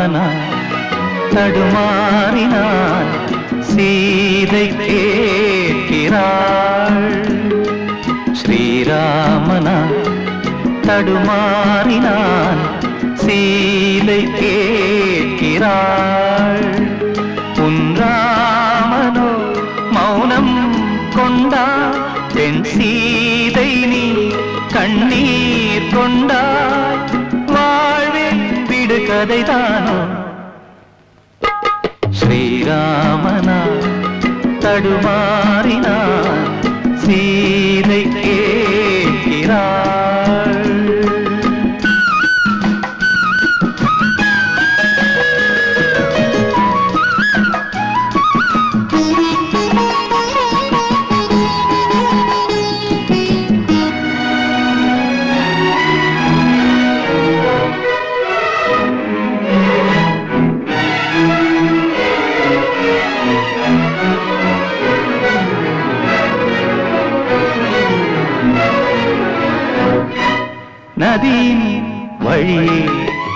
ஸ்ரீராமனா தடுமாறினான் சீதை கேட்கிறாள். ஸ்ரீராமனா தடுமாறினான் சீதை கேட்கிறாள். உன்ராமனோ மௌனம் கொண்டா தென் சீதை நீ கண்ணீர் கொண்டாய். கதைதானோ. ஸ்ரீராமனா தடுமாறினான். சீ நதியின் வழியே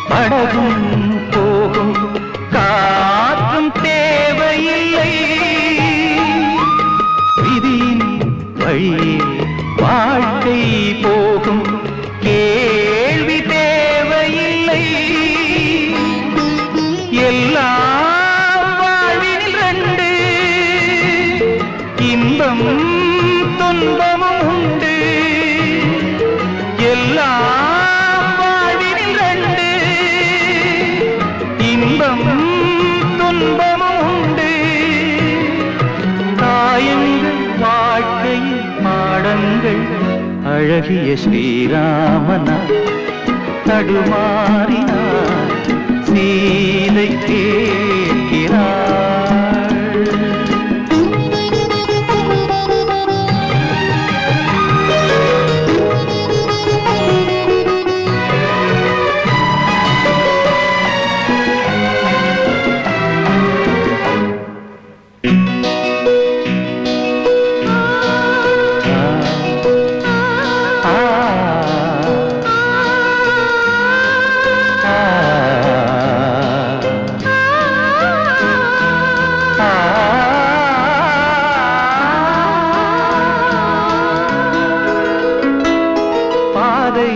படகும் போகும். காற்றும் தேவையில்லை. விதியின் வழியே வாழ்க்கை போகும். கேள்வி தேவையில்லை. எல்லாம் வாழ்வினில் ரெண்டு. இன்பம் துன்பம் அழகிய ஸ்ரீராமனா தடுமாறினார் சீலை கேட்கிறார். பாதை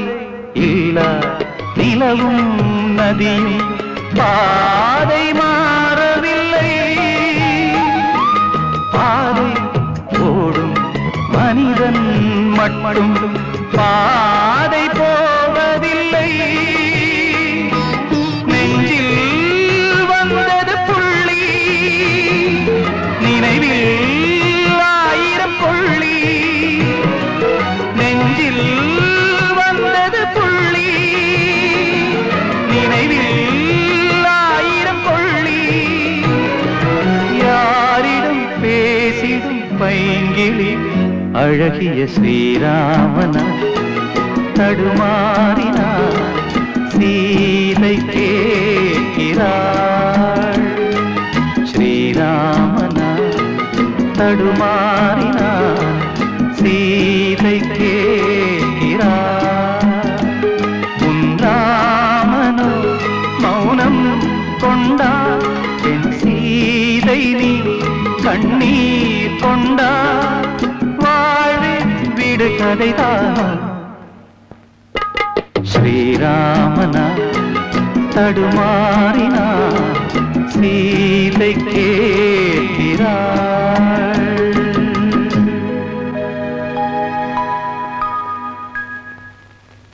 இல்ல நிலவும் நதியும் பாதை மாறவில்லை. பாதை ஓடும் மனிதன் மட்டும் பா பைங்கிளி அழகிய ஸ்ரீராமனா தடுமாறினார். சீதை கேட்கிறாள். ஸ்ரீராமனா தடுமாறினார். சீதை கேட்கிறார் உன் மௌனம் கொண்டா என் சீதை நீ கண்ணீர் வீடு கதைதான். ஸ்ரீராமனா தடுமாறினா சீதை கேட்கிறாள்